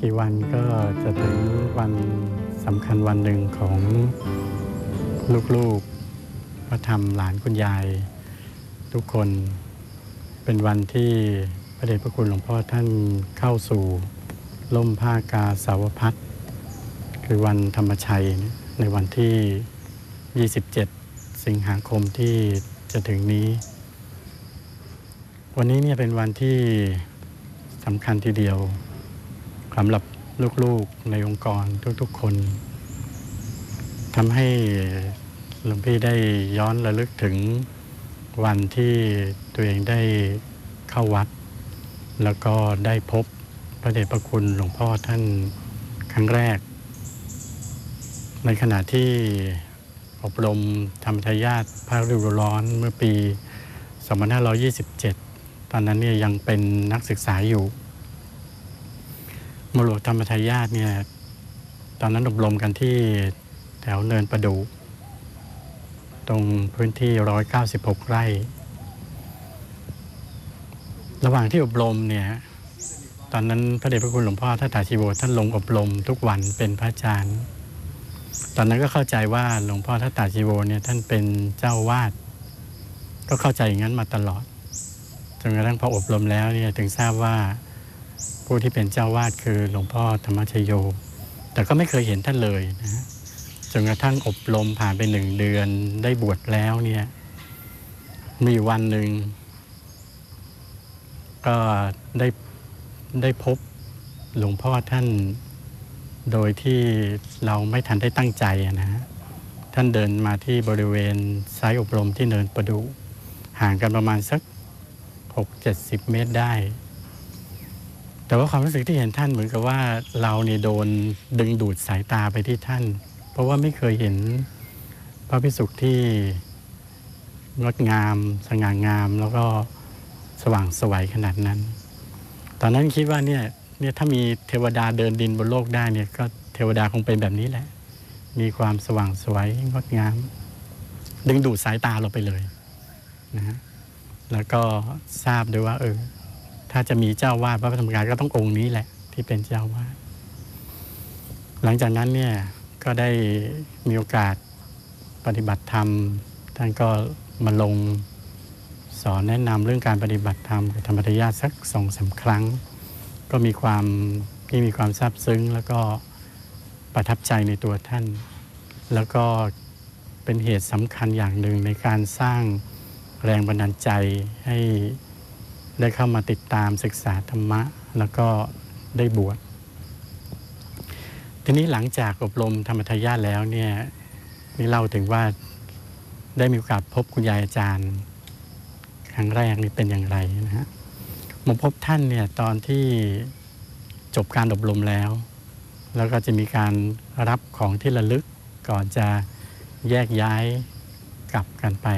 กี่วันก็จะถึงวันสำคัญวันหนึ่งของลูกๆพระธรรมหลานคุณยาย ทุกคนเป็นวันที่พระเดชพระคุณหลวงพ่อท่านเข้าสู่ล่มผ้ากาสาวพัดคือวันธรรมชัยในวันที่ 27 สิงหาคมที่จะถึงนี้ วันนี้เนี่ยเป็นวันที่สำคัญทีเดียวำหรับลูกๆในองค์กรทุกๆคนทำให้หลวงพี่ได้ย้อนระลึกถึงวันที่ตัวเองได้เข้าวัด แล้วก็ได้พบพระเดชพระคุณหลวงพ่อท่านครั้งแรก ในขณะที่อบรมธรรมทายาทภาคฤดูร้อนเมื่อปี 2527 ตอนนั้นเนี่ยยังเป็นนักศึกษาอยู่ มรดกธรรมทายาทเนี่ยตอนนั้นอบรมกันที่แถวเนินประดูตรงพื้นที่ 196 ไร่ ระหว่างที่อบรมเนี่ยตอนนั้นพระเดชพระคุณหลวงพ่อท่านตาชีโวท่านลงอบรมทุกวันเป็นพระอาจารย์ ตอนนั้นก็เข้าใจว่าหลวงพ่อท่านตาชีโวเนี่ยท่านเป็นเจ้าวาด ก็เข้าใจอย่างนั้นมาตลอดจนกระทั่งพออบรมแล้วเนี่ยถึงทราบว่า ผู้ที่เป็นเจ้าวาดคือหลวงพ่อธรรมชโย แต่ก็ไม่เคยเห็นท่านเลยนะฮะจนกระทั่งอบรมผ่านไปหนึ่งเดือนได้บวชแล้วเนี่ยมีวันหนึ่ง ก็ได้ได้พบหลวงพ่อท่านโดยที่เราไม่ทันได้ตั้งใจนะฮะท่านเดินมาที่บริเวณไซต์อบรมที่เนินประดู ห่างกันประมาณสัก 6 70 เมตรได้ แต่ว่าความรู้สึกที่เห็นท่านเหมือนกับว่าเราเนี่ยโดนดึงดูดสายตาไปที่ท่าน เพราะว่าไม่เคยเห็นพระพิสุขที่งดงาม สง่างาม แล้วก็สว่างสวยขนาดนั้น ตอนนั้นคิดว่าเนี่ยเนี่ยถ้ามีเทวดาเดินดินบนโลกได้เนี่ยก็เทวดาคงเป็นแบบนี้แหละ มีความสว่างสวยงดงาม ดึงดูดสายตาเราไปเลยนะฮะแล้วก็ทราบด้วยว่าเออ ถ้าจะมีเจ้าวาดพระธรรมกายก็ต้ององค์นี้แหละ ที่เป็นเจ้าวาดหลังจากนั้นเนี่ยก็ได้มีโอกาสปฏิบัติธรรม ท่านก็มาลงสอนแนะนำเรื่องการปฏิบัติธรรมกับธรรมทายาทสักสองสาครั้ง ก็มีความที่มีความซาบซึ้ง แล้วก็ประทับใจในตัวท่าน แล้วก็เป็นเหตุสำคัญอย่างหนึ่งในการสร้างแรงบันดาลใจให้ ได้เข้ามาติดตามศึกษาธรรมะ แล้วก็ได้บวชทีนี้หลังจากอบรมธรรมทายาทแล้วเนี่ยนี่เล่าถึงว่าได้มีโอกาสพบคุณยายอาจารย์ ครั้งแรกนี่เป็นอย่างไรนะฮะมาพบท่านเนี่ยตอนที่จบการอบรมแล้ว แล้วก็จะมีการรับของที่ระลึกก่อนจะแยกย้ายกลับกันไป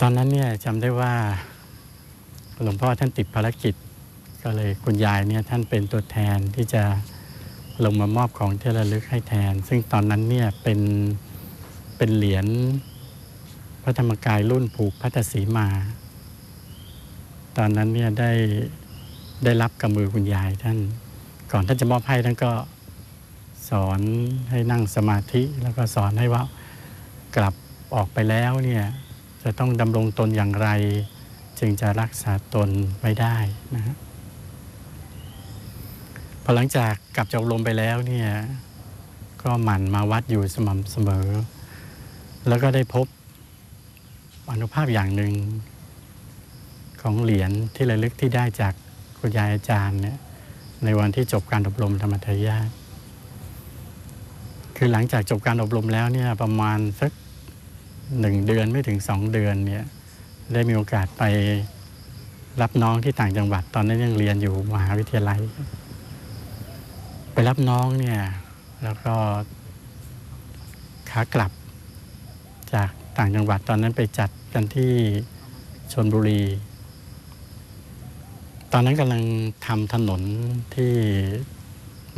ตอนนั้นเนี่ยจำได้ว่า หลวงพ่อท่านติดภารกิจ ก็เลยคุณยายเนี่ยท่านเป็นตัวแทนที่จะลงมามอบของที่ระลึกให้แทน ซึ่งตอนนั้นเนี่ยเป็นเป็นเหรียญพระธรรมกายรุ่นผูกพัทสีมา ตอนนั้นเนี่ยได้ได้รับกับมือคุณยายท่าน ก่อนท่านจะมอบให้ท่านก็สอนให้นั่งสมาธิแล้วก็สอนให้ว่ากลับออกไปแล้วเนี่ยจะต้องดำรงตนอย่างไร จึงจะรักษาตนไว้ได้นะฮะพอหลังจากกลับจากอบรมไปแล้วเนี่ยก็หมั่นมาวัดอยู่สม่ำเสมอ แล้วก็ได้พบอนุภาพอย่างหนึ่งของเหรียญที่ระลึกที่ได้จากคุณยายอาจารย์เนี่ยในวันที่จบการอบรมธรรมทายาทคือหลังจากจบการอบรมแล้วเนี่ยประมาณสักหนึ่งเดือนไม่ถึงสองเดือนเนี่ย ได้มีโอกาสไปรับน้องที่ต่างจังหวัด ตอนนั้นยังเรียนอยู่มหาวิทยาลัย ไปรับน้องเนี่ย แล้วก็ขากลับ จากต่างจังหวัดตอนนั้นไปจัดกันที่ชนบุรี ตอนนั้นกำลังทำถนนที่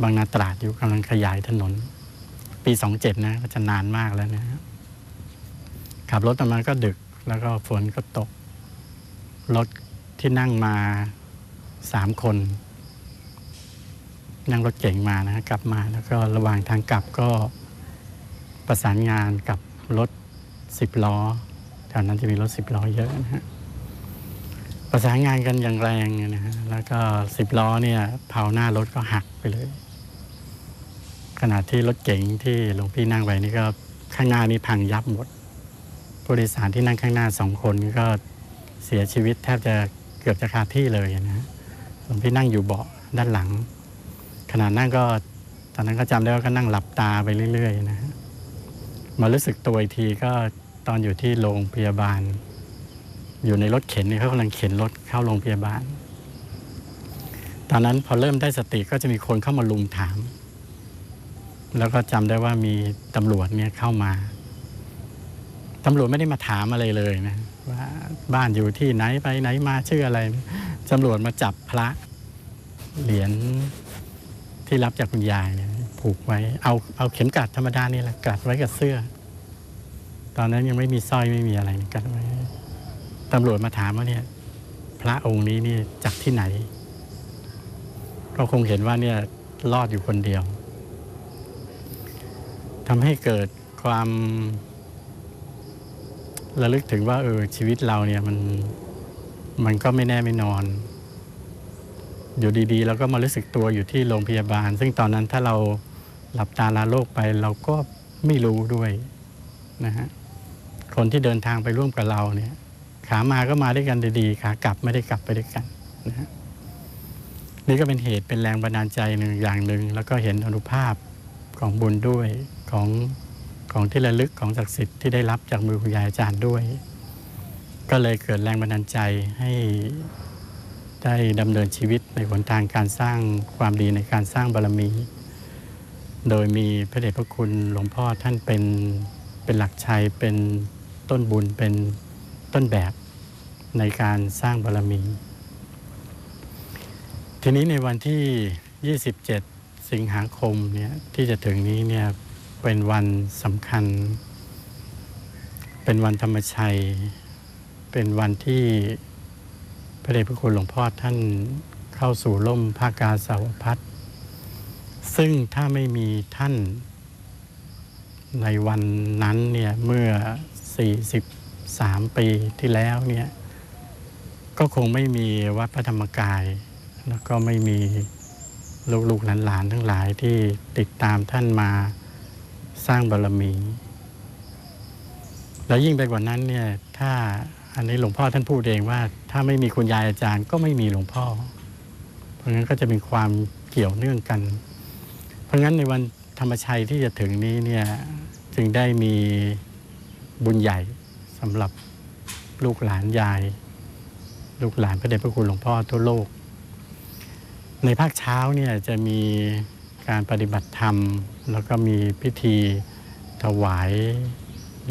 บางนาตราดอยู่กำลังขยายถนน ปีสองเจ็ดนะก็จะนานมากแล้วนะขับรถมาก็ดึก แล้วก็ฝนก็ตก รถที่นั่งมาสามคน นั่งรถเก๋งมานะกลับมาแล้วก็ระหว่างทางกลับก็ประสานงานกับรถสิบล้อแถวนั้นจะมีรถสิบล้อเยอะนะฮะประสานงานกันอย่างแรงนะฮะแล้วก็สิบล้อเนี่ยเผาหน้ารถก็หักไปเลย ขณะที่รถเก๋งที่หลวงพี่นั่งไว้นี่ก็ข้างหน้านี่พังยับหมด ผู้โดยสารที่นั่งข้างหน้าสองคนก็เสียชีวิตแทบจะเกือบจะคาที่เลยนะฮะหลวงพี่นั่งอยู่เบาะด้านหลัง ขณะนั่งก็ตอนนั้นก็จำได้ว่าก็นั่งหลับตาไปเรื่อยๆนะมารู้สึกตัวอีกทีก็ตอนอยู่ที่โรงพยาบาล อยู่ในรถเข็นเนี่ยเขากำลังเข็นรถเข้าโรงพยาบาล ตอนนั้นพอเริ่มได้สติก็จะมีคนเข้ามาลุมถาม แล้วก็จำได้ว่ามีตำรวจเนี่ยเข้ามา ตำรวจไม่ได้มาถามอะไรเลยนะว่าบ้านอยู่ที่ไหนไปไหนมาชื่ออะไรตำรวจมาจับพระเหรียญที่รับจากคุณยายเนี่ยผูกไว้เอาเอาเข็มกลัดธรรมดานี่แหละกัดไว้กับเสื้อ ตอนนั้นยังไม่มีสร้อยไม่มีอะไรกัดไว้ตำรวจมาถามว่าเนี่ย พระองค์นี้นี่จากที่ไหน ก็คงเห็นว่าเนี่ยรอดอยู่คนเดียวทำให้เกิดความ ระลึกถึงว่าเออชีวิตเราเนี่ยมันมันก็ไม่แน่ไม่นอน อยู่ดีๆแล้วก็มารู้สึกตัวอยู่ที่โรงพยาบาล ซึ่งตอนนั้นถ้าเราหลับตาลาโลกไปเราก็ไม่รู้ด้วยนะฮะคนที่เดินทางไปร่วมกับเราเนี่ย ขามาก็มาด้วยกันดีๆขากลับไม่ได้กลับไปด้วยกันนะฮะนี่ก็เป็นเหตุเป็นแรงบันดาลใจหนึ่งอย่างหนึ่งแล้วก็เห็นอนุภาพของบุญด้วยของ ของที่ระลึกของศักดิ์สิทธิ์ที่ได้รับจากมือคุณยายอาจารย์ด้วย ก็เลยเกิดแรงบันดาลใจให้ได้ดำเนินชีวิตในหนทางการสร้างความดีในการสร้างบารมี โดยมีพระเดชพระคุณหลวงพ่อท่านเป็นเป็นหลักชัยเป็นต้นบุญเป็นต้นแบบในการสร้างบารมี ทีนี้ในวันที่ 27 สิงหาคมเนี่ยที่จะถึงนี้เนี่ย เป็นวันสำคัญ เป็นวันธรรมชัย เป็นวันที่พระเดชพระคุณหลวงพ่อท่านเข้าสู่ร่มภาคกาสาวพัฒซึ่งถ้าไม่มีท่านในวันนั้นเนี่ยเมื่อ 43 ปีที่แล้วเนี่ยก็คงไม่มีวัดพระธรรมกาย แล้วก็ไม่มีลูกๆหลานๆทั้งหลายที่ติดตามท่านมา สร้างบารมี แล้วยิ่งไปกว่านั้นเนี่ยถ้าอันนี้หลวงพ่อท่านพูดเองว่า ถ้าไม่มีคุณยายอาจารย์ก็ไม่มีหลวงพ่อ เพราะงั้นก็จะมีความเกี่ยวเนื่องกัน เพราะงั้นในวันธรรมชัยที่จะถึงนี้เนี่ยจึงได้มีบุญใหญ่สำหรับลูกหลานยาย ลูกหลานพระเดชพระคุณหลวงพ่อทั่วโลก ในภาคเช้าเนี่ยจะมี การปฏิบัติธรรม แล้วก็มีพิธีถวาย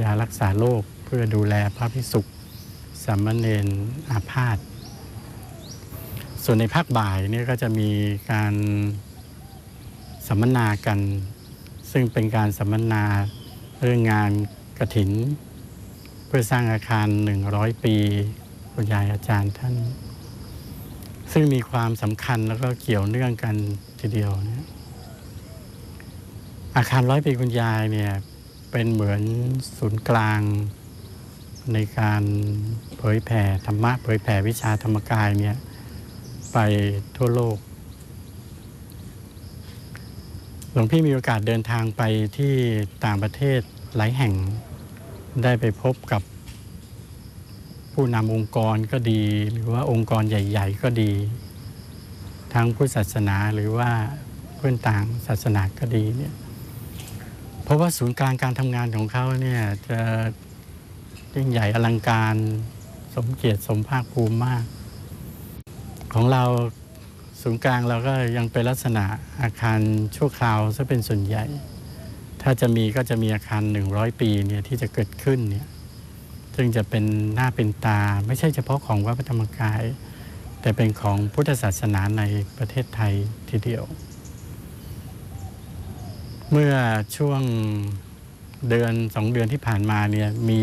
ยารักษาโรคเพื่อดูแลพระพิสุขสามเณรอาพาธส่วนในภาคบ่ายนี่ก็จะมีการสัมมนากัน ซึ่งเป็นการสัมมนาเรื่องงานกระถิน เพื่อสร้างอาคาร 100 ปีคุณยายอาจารย์ท่าน ซึ่งมีความสำคัญแล้วก็เกี่ยวเนื่องกันทีเดียวนี่ อาคารร้อยปีคุณยายเนี่ยเป็นเหมือนศูนย์กลางในการเผยแผ่ธรรมะเผยแผ่วิชาธรรมกายเนี่ยไปทั่วโลก หลวงพี่มีโอกาสเดินทางไปที่ต่างประเทศหลายแห่งได้ไปพบกับผู้นำองค์กรก็ดี หรือว่าองค์กรใหญ่ ๆ ก็ดี ทั้งพุทธศาสนาหรือว่าเพื่อนต่างศาสนาก็ดีเนี่ย เพราะว่าศูนย์กลางการทำงานของเขาเนี่ยจะยิ่งใหญ่อลังการสมเกียรติสมภาคภูมิมาก ของเราศูนย์กลางเราก็ยังเป็นลักษณะอาคารชั่วคราวซะเป็นส่วนใหญ่ ถ้าจะมีก็จะมีอาคาร 100 ปีเนี่ยที่จะเกิดขึ้นเนี่ยซึ่งจะเป็นหน้าเป็นตาไม่ใช่เฉพาะของวัดพระธรรมกาย แต่เป็นของพุทธศาสนาในประเทศไทยทีเดียว เมื่อช่วงเดือนสองเดือนที่ผ่านมาเนี่ยมี